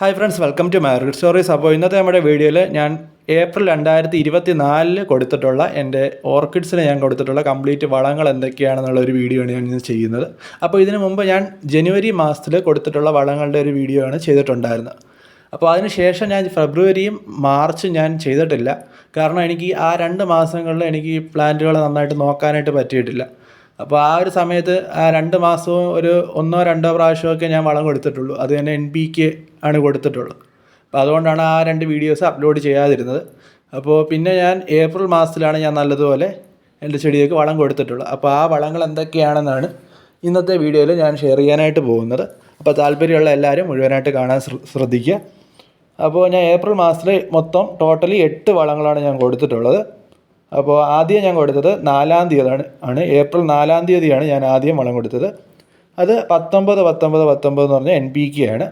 Hi friends welcome to market stories അപ്പോൾ ഇന്നത്തെ നമ്മുടെ വീഡിയോയിൽ ഞാൻ ഏപ്രിൽ രണ്ടായിരത്തി ഇരുപത്തി നാലിൽ കൊടുത്തിട്ടുള്ള എന്റെ ഓർക്കിഡ്സിന് ഞാൻ കൊടുത്തിട്ടുള്ള കംപ്ലീറ്റ് വളങ്ങൾ എന്തൊക്കെയാണെന്നുള്ള ഒരു വീഡിയോ ആണ് ഞാൻ ഇന്ന് ചെയ്യുന്നത്. അപ്പോൾ ഇതിനു മുമ്പ് ഞാൻ ജനുവരി മാസത്തിൽ കൊടുത്തിട്ടുള്ള വളങ്ങളുടെ ഒരു വീഡിയോ ആണ് ചെയ്തിട്ടുണ്ടായിരുന്നത്. അപ്പോൾ അതിന് ശേഷം ഞാൻ ഫെബ്രുവരിയും മാർച്ചും ഞാൻ ചെയ്തിട്ടില്ല. കാരണം എനിക്ക് ആ രണ്ട് മാസങ്ങളിൽ എനിക്ക് പ്ലാന്റുകളെ നന്നായിട്ട് നോക്കാനായിട്ട് പറ്റിയിട്ടില്ല. അപ്പോൾ ആ ഒരു സമയത്ത് ആ രണ്ട് മാസവും ഒരു ഒന്നോ രണ്ടോ പ്രാവശ്യമൊക്കെ ഞാൻ വളം കൊടുത്തിട്ടുള്ളൂ. അത് തന്നെ എൻ പി കെ ആണ് കൊടുത്തിട്ടുള്ളത്. അപ്പോൾ അതുകൊണ്ടാണ് ആ രണ്ട് വീഡിയോസ് അപ്ലോഡ് ചെയ്യാതിരുന്നത്. അപ്പോൾ പിന്നെ ഞാൻ ഏപ്രിൽ മാസത്തിലാണ് ഞാൻ നല്ലതുപോലെ എന്റെ ചെടിയൊക്കെ വളം കൊടുത്തിട്ടുള്ളത്. അപ്പോൾ ആ വളങ്ങൾ എന്തൊക്കെയാണെന്നാണ് ഇന്നത്തെ വീഡിയോയിൽ ഞാൻ ഷെയർ ചെയ്യാനായിട്ട് പോകുന്നത്. അപ്പോൾ താല്പര്യമുള്ള എല്ലാവരും മുഴുവനായിട്ട് കാണാൻ ശ്രദ്ധിക്കുക. അപ്പോൾ ഞാൻ ഏപ്രിൽ മാസത്തിൽ മൊത്തം ടോട്ടലി എട്ട് വളങ്ങളാണ് ഞാൻ കൊടുത്തിട്ടുള്ളത്. അപ്പോൾ ആദ്യം ഞാൻ കൊടുത്തത് നാലാം തീയതിയാണ്. ആണ്. ഏപ്രിൽ നാലാം തീയതിയാണ് ഞാൻ ആദ്യം വളം കൊടുത്തത്. അത് പത്തൊമ്പത് പത്തൊമ്പത് പത്തൊമ്പത് എന്ന് പറഞ്ഞാൽ എൻ പി കെ ആണ്.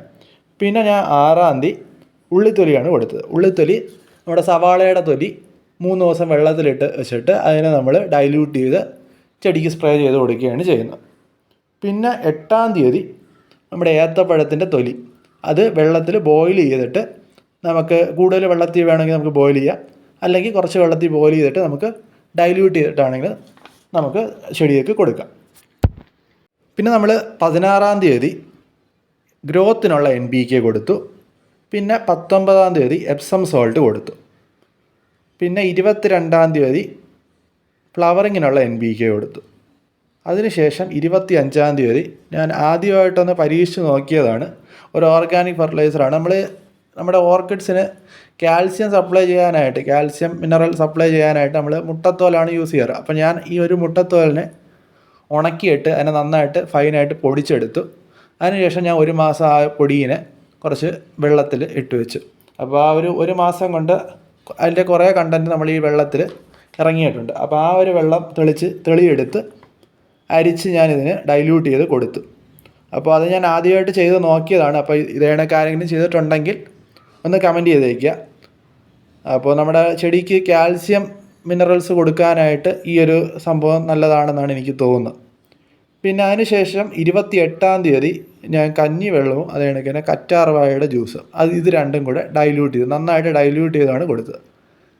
പിന്നെ ഞാൻ ആറാം തീയതി ഉള്ളിത്തൊലിയാണ് കൊടുത്തത്. ഉള്ളിത്തൊലി നമ്മുടെ സവാളയുടെ തൊലി മൂന്ന് ദിവസം വെള്ളത്തിലിട്ട് വെച്ചിട്ട് അതിനെ നമ്മൾ ഡൈല്യൂട്ട് ചെയ്ത് ചെടിക്ക് സ്പ്രേ ചെയ്ത് കൊടുക്കുകയാണ് ചെയ്യുന്നത്. പിന്നെ എട്ടാം തീയതി നമ്മുടെ ഏത്തപ്പഴത്തിന്റെ തൊലി. അത് വെള്ളത്തിൽ ബോയിൽ ചെയ്തിട്ട് നമുക്ക് കൂടുതൽ വെള്ളത്തിൽ വേണമെങ്കിൽ നമുക്ക് ബോയിൽ ചെയ്യാം. അല്ലെങ്കിൽ കുറച്ച് വെള്ളത്തിൽ ബോയിൽ ചെയ്തിട്ട് നമുക്ക് ഡൈല്യൂട്ട് ചെയ്തിട്ടാണെങ്കിൽ നമുക്ക് ചെടിയൊക്കെ കൊടുക്കാം. പിന്നെ നമ്മൾ പതിനാറാം തീയതി ഗ്രോത്തിനുള്ള എൻ ബി കെ കൊടുത്തു. പിന്നെ പത്തൊമ്പതാം തീയതി എപ്സം സോൾട്ട് കൊടുത്തു. പിന്നെ ഇരുപത്തിരണ്ടാം തീയതി ഫ്ലവറിങ്ങിനുള്ള എൻ ബി കെ കൊടുത്തു. അതിനുശേഷം ഇരുപത്തി അഞ്ചാം തീയതി ഞാൻ ആദ്യമായിട്ടൊന്ന് പരീക്ഷിച്ച് നോക്കിയതാണ്. ഒരു ഓർഗാനിക് ഫെർട്ടിലൈസറാണ് നമ്മൾ നമ്മുടെ ഓർക്കിഡ്സിന് കാൽസ്യം സപ്ലൈ ചെയ്യാനായിട്ട് കാൽസ്യം മിനറൽ സപ്ലൈ ചെയ്യാനായിട്ട് നമ്മൾ മുട്ടത്തോലാണ് യൂസ് ചെയ്യാറ്. അപ്പോൾ ഞാൻ ഈ ഒരു മുട്ടത്തോലിനെ ഉണക്കിയിട്ട് അതിനെ നന്നായിട്ട് ഫൈനായിട്ട് പൊടിച്ചെടുത്തു. അതിനുശേഷം ഞാൻ ഒരു മാസം ആ പൊടിയിനെ കുറച്ച് വെള്ളത്തിൽ ഇട്ട് വെച്ചു. അപ്പോൾ ആ ഒരു ഒരു മാസം കൊണ്ട് അതിന്റെ കുറേ കണ്ടന്റ് നമ്മൾ ഈ വെള്ളത്തിൽ ഇറങ്ങിയിട്ടുണ്ട്. അപ്പോൾ ആ ഒരു വെള്ളം തെളിച്ച് തെളിയെടുത്ത് അരിച്ച് ഞാനിതിന് ഡൈല്യൂട്ട് ചെയ്ത് കൊടുത്തു. അപ്പോൾ അത് ഞാൻ ആദ്യമായിട്ട് ചെയ്ത് നോക്കിയതാണ്. അപ്പോൾ ഇതേണൊക്കെ ആരെങ്കിലും ചെയ്തിട്ടുണ്ടെങ്കിൽ ഒന്ന് കമന്റ് ചെയ്തേക്കുക. അപ്പോൾ നമ്മുടെ ചെടിക്ക് കാൽസ്യം മിനറൽസ് കൊടുക്കാനായിട്ട് ഈ ഒരു സംഭവം നല്ലതാണെന്നാണ് എനിക്ക് തോന്നുന്നത്. പിന്നെ അതിനുശേഷം ഇരുപത്തി എട്ടാം തീയതി ഞാൻ കഞ്ഞി വെള്ളവും അത് കറ്റാർവാഴയുടെ ജ്യൂസ് അത് ഇത് രണ്ടും കൂടെ ഡൈല്യൂട്ട് ചെയ്ത്. നന്നായിട്ട് ഡൈല്യൂട്ട് ചെയ്താണ് കൊടുത്തത്.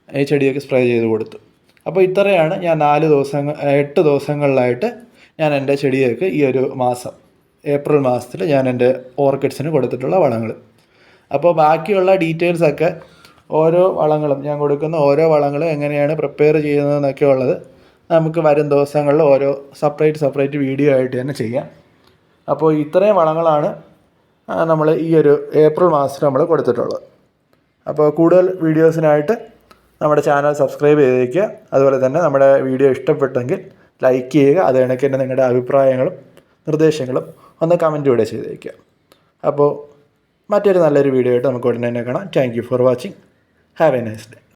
ഈ ചെടിയൊക്കെ സ്പ്രേ ചെയ്ത് കൊടുത്തു. അപ്പോൾ ഇത്രയാണ് ഞാൻ നാല് ദിവസം എട്ട് ദിവസങ്ങളിലായിട്ട് ഞാൻ എന്റെ ചെടിയൊക്കെ ഈ ഒരു മാസം ഏപ്രിൽ മാസത്തിൽ ഞാൻ എന്റെ ഓർക്കിഡ്സിന് കൊടുത്തിട്ടുള്ള വളങ്ങൾ. അപ്പോൾ ബാക്കിയുള്ള ഡീറ്റെയിൽസൊക്കെ ഓരോ വളങ്ങളും ഞാൻ കൊടുക്കുന്ന ഓരോ വളങ്ങളും എങ്ങനെയാണ് പ്രിപ്പയർ ചെയ്യുന്നതെന്നൊക്കെ ഉള്ളത്. നമുക്ക് വരും ദിവസങ്ങളിൽ ഓരോ സെപ്പറേറ്റ് സെപ്പറേറ്റ് വീഡിയോ ആയിട്ട് തന്നെ ചെയ്യാം. അപ്പോൾ ഇത്രയും വളങ്ങളാണ് നമ്മൾ ഈ ഒരു ഏപ്രിൽ മാസത്തിൽ നമ്മൾ കൊടുത്തിട്ടുള്ളത്. അപ്പോൾ കൂടുതൽ വീഡിയോസിനായിട്ട് നമ്മുടെ ചാനൽ സബ്സ്ക്രൈബ് ചെയ്തേക്കുക. അതുപോലെ തന്നെ നമ്മുടെ വീഡിയോ ഇഷ്ടപ്പെട്ടെങ്കിൽ ലൈക്ക് ചെയ്യുക. അത് കണക്ക് തന്നെ നിങ്ങളുടെ അഭിപ്രായങ്ങളും നിർദ്ദേശങ്ങളും ഒന്ന് കമന്റിലൂടെ ചെയ്തേക്കുക. അപ്പോൾ മറ്റൊരു നല്ലൊരു വീഡിയോ ആയിട്ട് നമുക്ക് ഉടനെ തന്നെ കാണാം. Thank for watching have a nice day